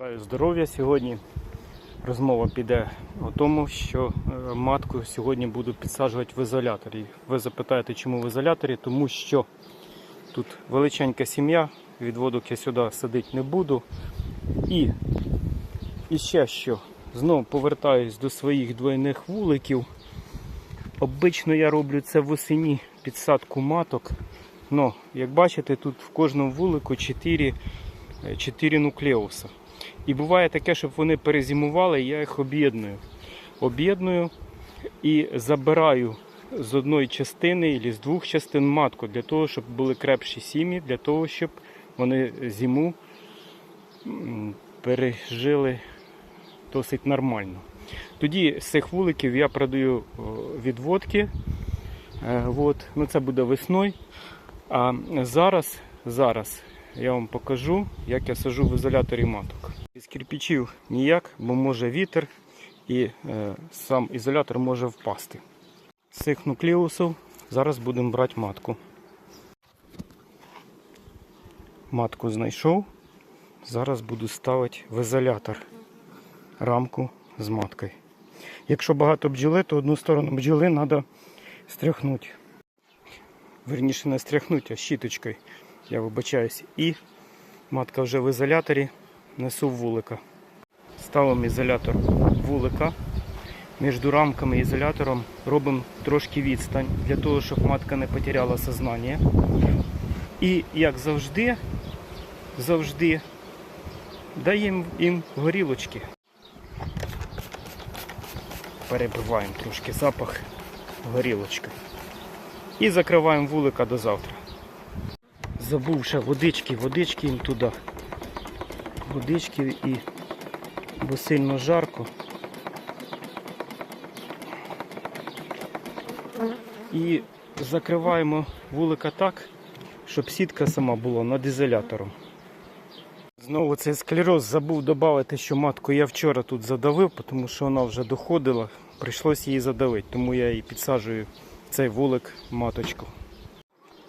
Бажаю здоров'я сьогодні. Розмова піде о тому, що е, матку сьогодні буду підсаджувати в ізоляторі. Ви запитаєте, чому в ізоляторі? Тому що тут величенька сім'я, відводок я сюди садити не буду. І, і ще що, знову повертаюсь до своїх двойних вуликів. Обично я роблю це восені підсадку маток. Но, як бачите, тут в кожному вулику 4, 4 нуклеуса. І буває таке, щоб вони перезимували, я їх об'єдную. Об'єдную і забираю з одної частини або з двох частин матку для того, щоб були крепші сім'ї, для того, щоб вони зиму пережили досить нормально. Тоді з цих вуликів я продаю відводки. Е, от. Ну, це буде весною. А зараз, зараз я вам покажу, як я сажу в ізоляторі маток. З кирпичів ніяк, бо може вітер і е, сам ізолятор може впасти. З цих нуклеусів зараз будемо брати матку. Матку знайшов. Зараз буду ставити в ізолятор рамку з маткою. Якщо багато бджоли, то одну сторону бджоли треба стряхнути. Верніше не стряхнути, а щіточкою. Я вибачаюсь. І матка вже в ізоляторі несу вулика. Ставимо ізолятор вулика. Між рамками і ізолятором робимо трошки відстань для того, щоб матка не потеряла сознання. І як завжди, завжди даємо їм горілочки. Перебиваємо трошки запах горілочки. І закриваємо вулика до завтра. Забув ще водички, водички їм туди. Водички і бо сильно жарко. І закриваємо вулика так, щоб сітка сама була над ізолятором. Знову цей склероз забув додати, що матку я вчора тут задавив, тому що вона вже доходила. Прийшлося її задавити, тому я її підсаджую цей вулик маточку.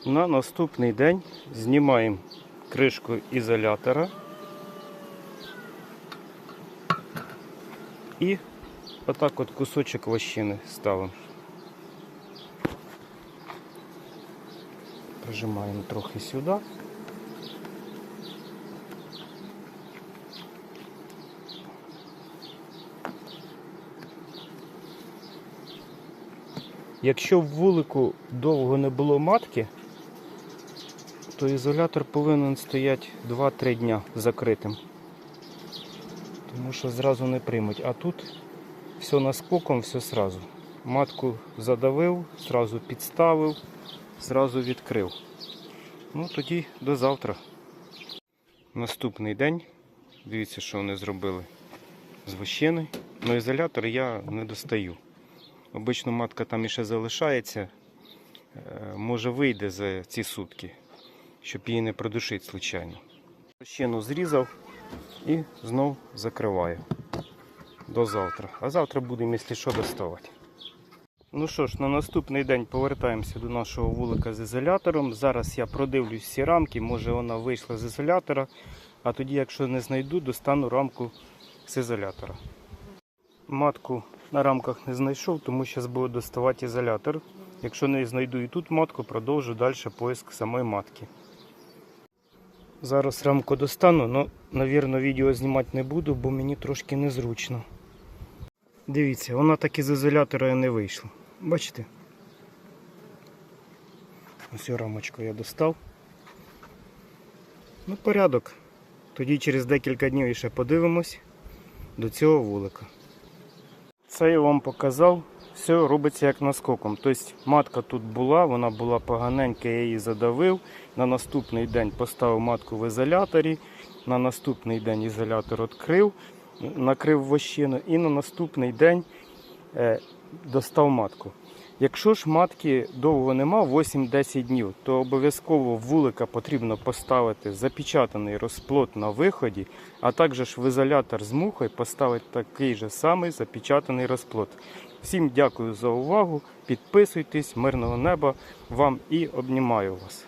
На наступний день знімаємо кришку ізолятора і отак от кусочок вощини ставимо. Прижимаємо трохи сюди. Якщо в вулику довго не було матки, то ізолятор повинен стояти 2-3 дня закритим. Тому що зразу не приймуть. А тут все наскоком, все сразу. Матку задавив, зразу підставив, зразу відкрив. Ну тоді до завтра. Наступний день. Дивіться, що вони зробили з вощини. Но ізолятор я не достаю. Обично матка там іще залишається, е, може вийде за ці сутки, щоб її не продушити случайно. Щену зрізав і знов закриваю до завтра. А завтра будемо, якщо що, доставати. Ну що ж, на наступний день повертаємося до нашого вулика з ізолятором. Зараз я продивлюсь всі рамки, може вона вийшла з ізолятора, а тоді, якщо не знайду, достану рамку з ізолятора. Матку на рамках не знайшов, тому зараз буду доставати ізолятор. Якщо не знайду і тут матку, продовжу далі поиск самої матки. Зараз рамку достану, але, навірно, відео знімати не буду, бо мені трошки незручно. Дивіться, вона так із ізолятора не вийшла. Бачите? Ось рамочку я достав. Ну, порядок. Тоді через декілька днів ще подивимось до цього вулика. Це я вам показав. Все робиться як наскоком. Тобто матка тут була, вона була поганенька, я її задавив. На наступний день поставив матку в ізоляторі. На наступний день ізолятор відкрив, накрив вощину і на наступний день е, достав матку. Якщо ж матки довго нема, 8-10 днів, то обов'язково вулика потрібно поставити запечатаний розплод на виході, а також в ізолятор з мухою поставити такий же самий запечатаний розплод. Всім дякую за увагу. Підписуйтесь, мирного неба вам і обнімаю вас.